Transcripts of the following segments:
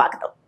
സ്വാഗതം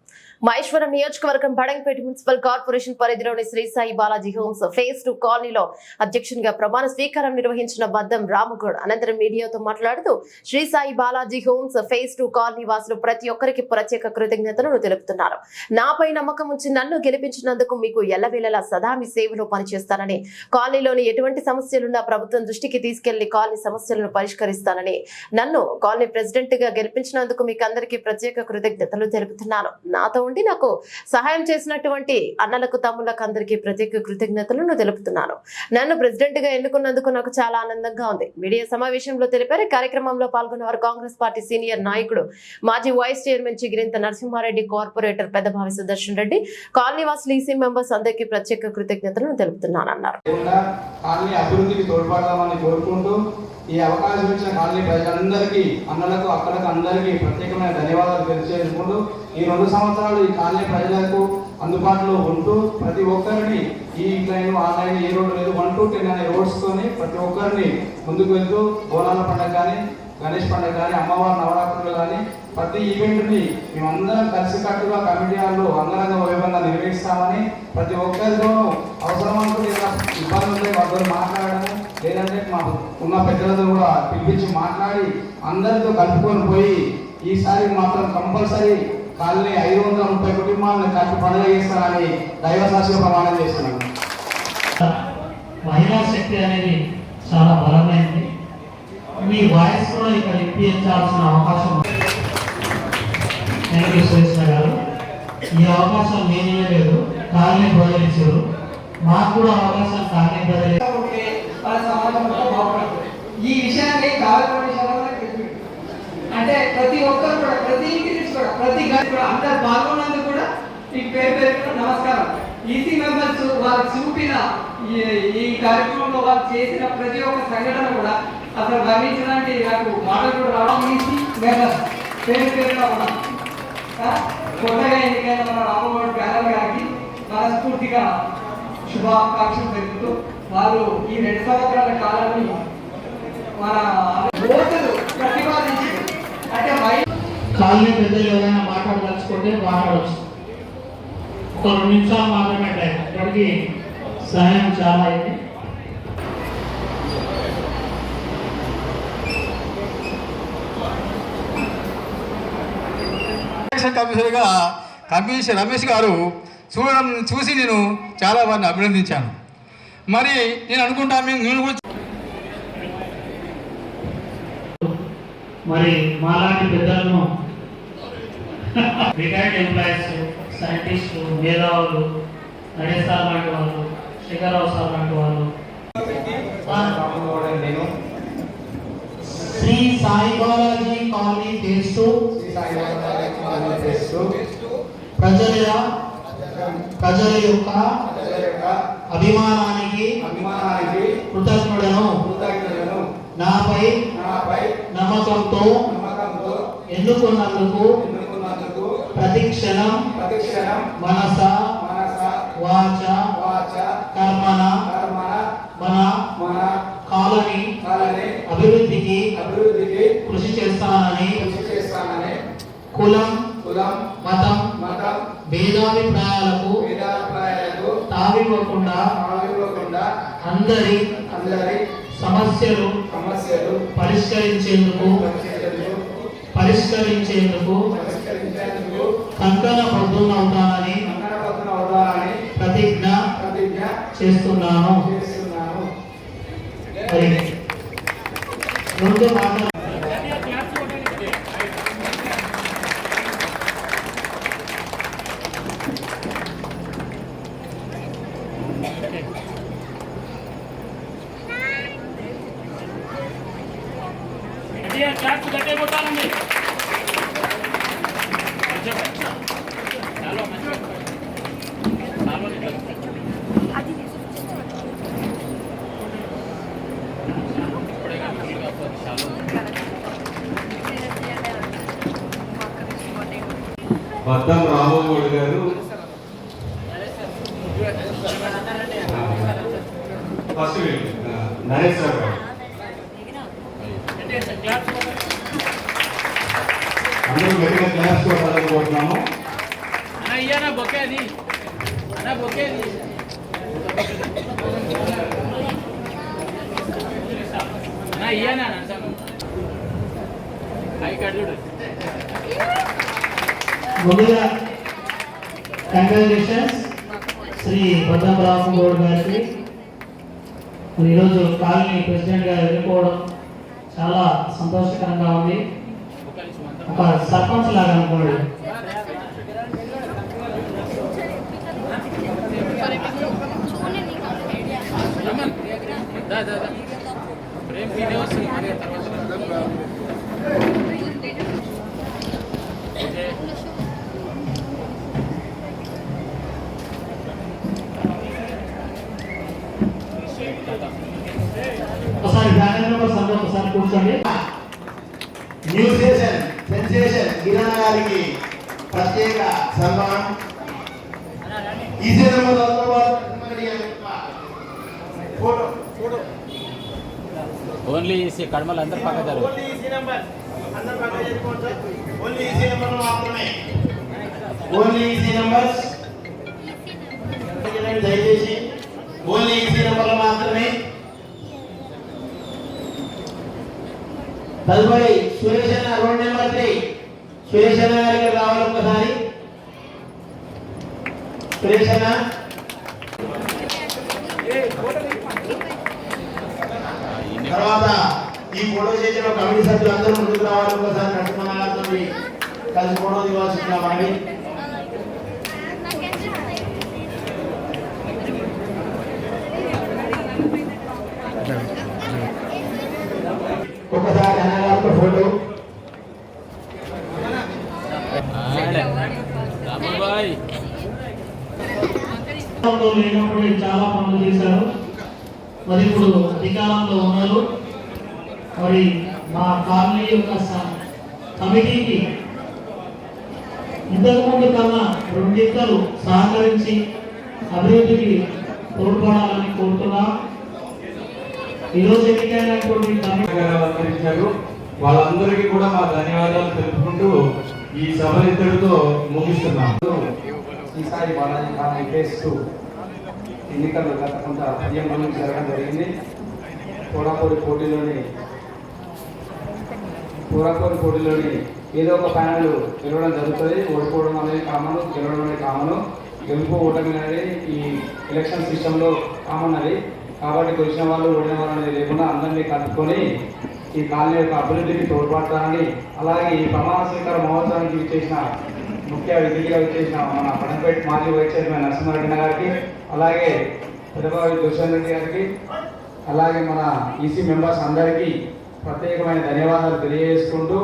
మహేశ్వరం నియోజకవర్గం Badangpet municipal corporation పరిధిలోని Sri Sai Balaji homes phase two కాలనీలో అధ్యక్షునిగా ప్రమాణ స్వీకారం నిర్వహించిన బద్దం రామగౌడ్ అనంతరం మీడియాతో మాట్లాడుతూ Sri Sai Balaji homes phase two colony వాసులు ప్రతి ఒక్కరికి ప్రత్యేక కృతజ్ఞతలను తెలుపుతున్నారు. నాపై నమ్మకం ఉంచి నన్ను గెలిపించినందుకు మీకు ఎల్లవేళలా సదా మీ సేవలో పనిచేస్తానని కాలనీలోని ఎటువంటి సమస్యలున్నా ప్రభుత్వం దృష్టికి తీసుకెళ్ళి కాలనీ సమస్యలను పరిష్కరిస్తానని నన్ను కాలనీ ప్రెసిడెంట్గా గెలిపించినందుకు మీకు అందరికీ ప్రత్యేక కృతజ్ఞతలు తెలుపుతున్నాను. నాతో ఉండి నాకు సహాయం చేసినటువంటి అన్నలకు తమ్ములకు అందరికీ ప్రత్యేక కృతజ్ఞతలను తెలుపుతున్నాను. నన్ను ప్రెసిడెంట్గా ఎన్నుకున్నందుకు నాకు చాలా ఆనందంగా ఉంది. మీడియా సమావేశంలో తెలిపారు కార్యక్రమంలో పాల్గొన్నవారు కాంగ్రెస్ పార్టీ సీనియర్ నాయకుడు మాజీ vice chairman Chigirintha Narasimha Reddy corporator Peddabhavi Sudarshan Reddy కాలనీవాస్ వాసులు ఈసీ మెంబర్స్ అందరికీ ప్రత్యేక కృతజ్ఞతలను తెలుపుతున్నానన్నారు. ఈ అవకాశం ఇచ్చిన కాలనీ ప్రజలందరికీ అన్నలకు అక్కలకు అందరికీ ప్రత్యేకమైన ధన్యవాదాలు తెలియజేసుకుంటూ ఈ రెండు సంవత్సరాలు ఈ కాలనీ ప్రజలకు అందుబాటులో ఉంటూ ప్రతి ఒక్కరిని ఈ లైన్ ఆ లైన్ ఏ రోడ్డు లేదు. వన్ టు టెన్ అనే రోడ్స్తోని ప్రతి ఒక్కరిని ముందుకు వెళ్తూ బోనాల పండుగ కానీ గణేష్ పండుగ కానీ అమ్మవారి నవరాత్రులు కానీ ప్రతి ఈవెంట్ని మేమందరం కలిసికట్టుగా కమిటీ హాల్లో అంగరంగ వైభవంగా నిర్వహిస్తామని ప్రతి ఒక్కరితోనూ అవసరం అనుకుంటే ఏదైనా ఇబ్బంది ఉంటే వాళ్ళతో మాట్లాడము లేదంటే మా ఉన్న పెద్దలతో కూడా పిలిపించి మాట్లాడి అందరితో కలుపుకొని పోయి ఈసారి మాత్రం కంపల్సరీ కాలనీ ఐదు వందల ముప్పై కుటుంబాలను కలిపి పండుగ చేస్తారని దైవ సాక్షి ప్రమాణం చేస్తున్నాను. మహిళా శక్తి అనేది చాలా బలమైంది. మీ వాయిస్ కూడా ఇక్కడ ఇప్పించాల్సిన అవకాశం థ్యాంక్ యూ సురేష్ గారు. ఈ అవకాశం నేనే లేదు కాలనీ బదిలించారు మాకు కూడా అవకాశం కాలనీ బదిలీ మన సమాజం బాగుపడుతుంది. ఈ విషయాన్ని కార్పొరేషన్ అంటే ప్రతి ఒక్కరు కూడా ప్రతి ఇంటి కూడా ప్రతి గది కూడా అందరు పాల్గొన్నందుకు కూడా ఈ పేరు పేరు నమస్కారం. ఈసీ మెంబర్స్ వారు చూపిన ఈ ఈ కార్యక్రమంలో వారు చేసిన ప్రతి ఒక్క సంఘటన కూడా అసలు వర్ణించడానికి నాకు మాటలు కూడా రావడం ఈసీ మెంబర్స్. పేరు పేరుగా ఉన్నాం కొత్తగా ఎన్నికైన మన రామగౌడ్ గారికి మనస్ఫూర్తిగా శుభాకాంక్షలు తెలుపుతూ వారు ఈ రెండు సంవత్సరాల కాలాన్ని మన ఓటరు ప్రతిపాదించి అంటే మై- కాలనీ పెద్దలు ఎవరైనా మాట్లాడదలుచుకుంటే మాట్లాడవచ్చు. ఒక రెండు నిమిషాలు మాత్రమే టైం ఇప్పటికి సమయం చాలా అయింది. కమిషనర్గా కమిషన్ రమేష్ గారు చూడడం చూసి నేను చాలా వారిని అభినందించాను. మరి నేను అనుకుంటా మేము నేను కూడా మరి మాలాంటి పెద్దలను రిటైర్డ్ ఎంప్లాయీస్ సైంటిస్టు మేధావులు నరేష్ సార్ లాంటి వాళ్ళు శేఖరరావు సార్ లాంటి వాళ్ళు. నేను శ్రీ సాయి బాలాజీ కాలనీ చేస్తూ సాయి చేస్తూ ప్రజల ప్రజల యొక్క అభిమానాన్ని యొక్క అభిమానానికి అభిమానానికి కృతజ్ఞుడను కృతజ్ఞతలను నాపై నాపై నమ్మకంతో నమ్మకంతో ఎన్నుకున్నందుకు ఎన్నుకున్నందుకు ప్రతి క్షణం ప్రతిక్షణం మనస మనస వాచ కర్మణ మన మన కాలనీ కాలని అభివృద్ధికి అభివృద్ధికి కృషి చేస్తానని కృషి చేస్తానని కులం కులం మతం మతం భేదాభిప్రాయాలకు వేదాభిప్రాయాలకు తావివ్వకుండా తావివ్వకుండా అందరి అందరి సమస్యలు సమస్యలు పరిష్కరించేందుకు పరిష్కరించేందుకు కంకణ అవుతానని ప్రతిజ్ఞ చేస్తున్నాను. చేస్తున్నాను. మరి రెండు మాటలు బద్దం రామగౌడ్ గారు. ఫస్ట్ నరేష్ సార్ గారు అందరూ గట్టిగా క్లాస్ కొట్టాలని కోరుతున్నాము ముందుగా కంగ్రాచులేషన్స్ శ్రీ బద్దం రామగౌడ్ గారికి. ఈరోజు కాలనీ ప్రెసిడెంట్ గారు ఎన్నుకోవడం చాలా సంతోషకరంగా ఉంది. ఒక సర్పంచ్ లాగా అనుకోండి. ఒకసారి ఫ్యామిలీ మెంబర్స్ అందరూ ఒకసారి కూర్చోండి. న్యూస్ స్టేషన్ సెన్సేషన్ కిరణ్ గారికి ప్రత్యేక సన్మానం. ఈ సినిమాలో ఫోటో ఫోటో. ఓన్లీ కడమలు అందరు పక్క జరుగు. ఈసీ ఈసీ ఈసీ దయచేసి ఓన్లీ ఈసీ నెంబర్లు మాత్రమే. తదుపరి సురేష్ అన్న రోడ్ నెంబర్ త్రీ సురేష్ అన్న గారికి రావాలి ఒకసారి సురేష్ అన్న తర్వాత ఈ ఫోటో చేసిన కమిటీ సభ్యులు అందరూ ముందుకు రావాలి ఒకసారి నరసింహ గారితో కలిసి ఫోటో దిగాల్సిందిగా మనవి ఒకసారి అన్నగారితో ఫోటో. లేనప్పుడు చాలా పనులు చేశారు. మరి ఇప్పుడు అధికారంలో ఉన్నారు. మరి మా కాలనీ యొక్క కమిటీకి ఇంతకుముందు కన్నా రెండింతలు సహకరించి అభివృద్ధికి తోడ్పడాలని కోరుతున్నాం. ఈరోజు ఎన్నికైనటువంటి కమిటీ గారు అలంకరించారు వాళ్ళందరికీ కూడా మా ధన్యవాదాలు తెలుపుకుంటూ ఈ సభ ఇద్దరితో ముగిస్తున్నాం ఈసారి బాలాజీ కాలనీ ఫేస్ ఎన్నికల్లో గత కొంత పదిహేను జరగడం జరిగింది. పోరాపోరి పోటీలోని పోరాపోరి పోటీలోని ఏదో ఒక ప్యానల్ గెలవడం జరుగుతుంది. ఓడిపోవడం అనేది కామను గెలవడం అనేది కామను. గెలుపు ఓటమి అనేది ఈ ఎలక్షన్ సిస్టంలో కామన్ అది. కాబట్టి గెలిచిన వాళ్ళు ఓడిన వాళ్ళు అనేది లేకుండా అందరినీ కలుపుకొని ఈ కాలనీ యొక్క అభివృద్ధికి తోడ్పడతానని అలాగే ఈ ప్రమాణ స్వీకార మహోత్సవానికి ఇచ్చేసిన ముఖ్య అతిథిగా వచ్చేసిన మన పడంపేట మాజీ వైస్ చైర్మన్ నరసింహారెడ్డి గారికి అలాగే పెద్దబాబు దుష్యంత్ రెడ్డి గారికి అలాగే మన ఈసీ మెంబర్స్ అందరికీ ప్రత్యేకమైన ధన్యవాదాలు తెలియజేసుకుంటూ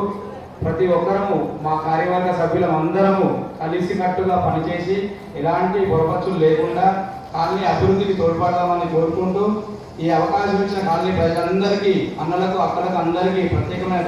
ప్రతి ఒక్కరము మా కార్యవర్గ సభ్యులం అందరము కలిసికట్టుగా పనిచేసి ఎలాంటి పొరపచ్చులు లేకుండా కాలనీ అభివృద్ధికి తోడ్పడదామని కోరుకుంటూ ఈ అవకాశం ఇచ్చిన కాలనీ ప్రజలందరికీ అన్నలకు అక్కలకు అందరికీ ప్రత్యేకమైన